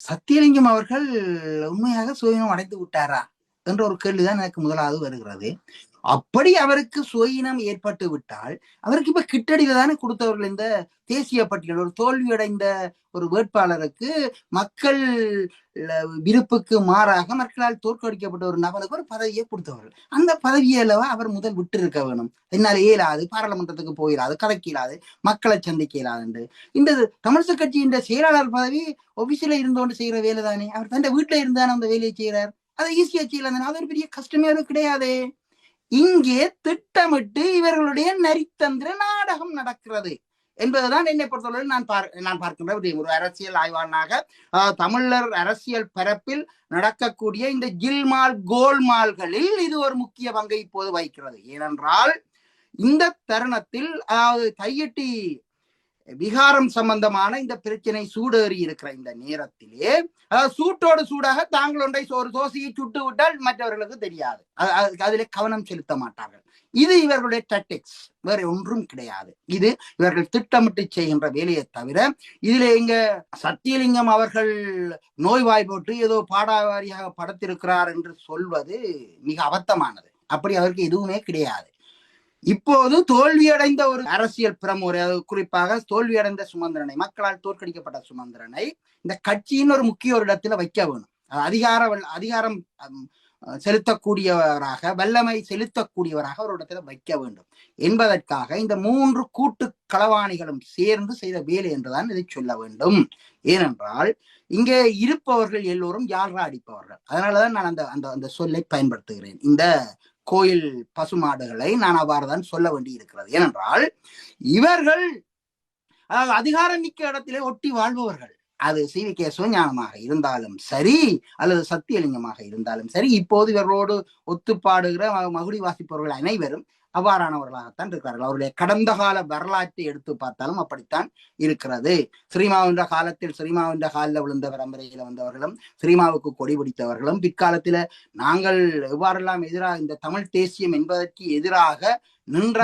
சத்தியலிங்கம் அவர்கள் உண்மையாக சுயமும் அடைந்து விட்டாரா? என்ற ஒரு கேள்விதான் எனக்கு முதலாவது வருகிறது. அப்படி அவருக்கு சுயினம் ஏற்பட்டு விட்டால் அவருக்கு இப்ப கிட்டடியில தானே கொடுத்தவர்கள் இந்த தேசிய பட்டியல் ஒரு தோல்வியடைந்த ஒரு வேட்பாளருக்கு மக்கள் விருப்புக்கு மாறாக மக்களால் தோற்கடிக்கப்பட்ட ஒரு நபருக்கு ஒரு பதவியை கொடுத்தவர்கள். அந்த பதவியிலவா அவர் முதல் விட்டு இருக்க வேணும். என்னால் இயலாது பாராளுமன்றத்துக்கு போயிடாது கதைக்க இயலாது மக்களை சந்திக்க இயலாதுண்டு இந்த தமிழிசை கட்சியின் செயலாளர் பதவி ஒபிசில இருந்தோண்டு செய்யற வேலை தானே அவர் தன் வீட்டுல இருந்தானே அந்த வேலையை செய்யறார் அதை ஈஸியா செய்யலாம் அது ஒரு பெரிய கஷ்டமே கிடையாது. இங்கே திட்டமிட்டு இவர்களுடைய நரித்தந்திர நாடகம் நடக்கிறது என்பதுதான் என்னை பொறுத்தவரை நான் பார் நான் பார்க்கின்ற ஒரு அரசியல் ஆய்வாளனாக தமிழர் அரசியல் பரப்பில் நடக்கக்கூடிய இந்த ஜில்மால் கோல்மால்களில் இது ஒரு முக்கிய பங்கை இப்போது வகிக்கிறது. ஏனென்றால் இந்த தருணத்தில் அதாவது கையெட்டி விகாரம் சம்பந்தமான இந்த பிரச்சனை சூடேறி இருக்கிற இந்த நேரத்திலே அதாவது சூட்டோடு சூடாக தாங்கள் ஒன்றை ஒரு தோசையை சுட்டு விட்டால் மற்றவர்களுக்கு தெரியாது. அதிலே கவனம் செலுத்த மாட்டார்கள். இது இவர்களுடைய டெக்டிக்ஸ் வேற ஒன்றும் கிடையாது. இது இவர்கள் திட்டமிட்டு செய்கின்ற வேலையை தவிர இதுல இங்க சத்தியலிங்கம் அவர்கள் நோய்வாய் போட்டு ஏதோ பாடாவாரியாக படத்திருக்கிறார் என்று சொல்வது மிக அபத்தமானது. அப்படி அவருக்கு எதுவுமே கிடையாது. இப்போது தோல்வியடைந்த ஒரு அரசியல் பிரமுறை குறிப்பாக தோல்வியடைந்த சுமந்திரனை மக்களால் தோற்கடிக்கப்பட்ட சுமந்திரனை இந்த கட்சியின் ஒரு முக்கிய ஒரு இடத்துல வைக்க வேணும். அதிகார அதிகாரம் செலுத்தக்கூடியவராக வல்லமை செலுத்தக்கூடியவராக ஒரு இடத்துல வைக்க வேண்டும். என்பதற்காக இந்த மூன்று கூட்டு களவாணிகளும் சேர்ந்து செய்த வேலை என்றுதான் இதை சொல்ல வேண்டும். ஏனென்றால் இங்கே இருப்பவர்கள் எல்லோரும் யாழ்ரா அடிப்பவர்கள். அதனாலதான் நான் அந்த அந்த அந்த சொல்லை பயன்படுத்துகிறேன். இந்த கோயில் பசுமாடுகளை நான் அவ்வாறுதான் சொல்ல வேண்டி இருக்கிறது ஏனென்றால் இவர்கள் அதாவது அதிகாரம் மிக்க இடத்திலே ஒட்டி வாழ்பவர்கள். அது சி வி கே சிவஞானமாக இருந்தாலும் சரி அல்லது சத்தியலிங்கமாக இருந்தாலும் சரி இப்போது இவர்களோடு ஒத்துப்பாடுகிற மகுடி வாசிப்பவர்கள் அனைவரும் அவ்வாறானவர்களாகத்தான் இருக்கிறார்கள். அவருடைய கடந்த கால வரலாற்றை எடுத்து பார்த்தாலும் அப்படித்தான் இருக்கிறது. ஸ்ரீமாவின்ற காலத்தில் ஸ்ரீமாவின்ற காலில் விழுந்த பரம்பரையில வந்தவர்களும் ஸ்ரீமாவுக்கு கொடி பிடித்தவர்களும் பிற்காலத்துல நாங்கள் எவ்வாறெல்லாம் எதிராக இந்த தமிழ் தேசியம் என்பதற்கு எதிராக நின்ற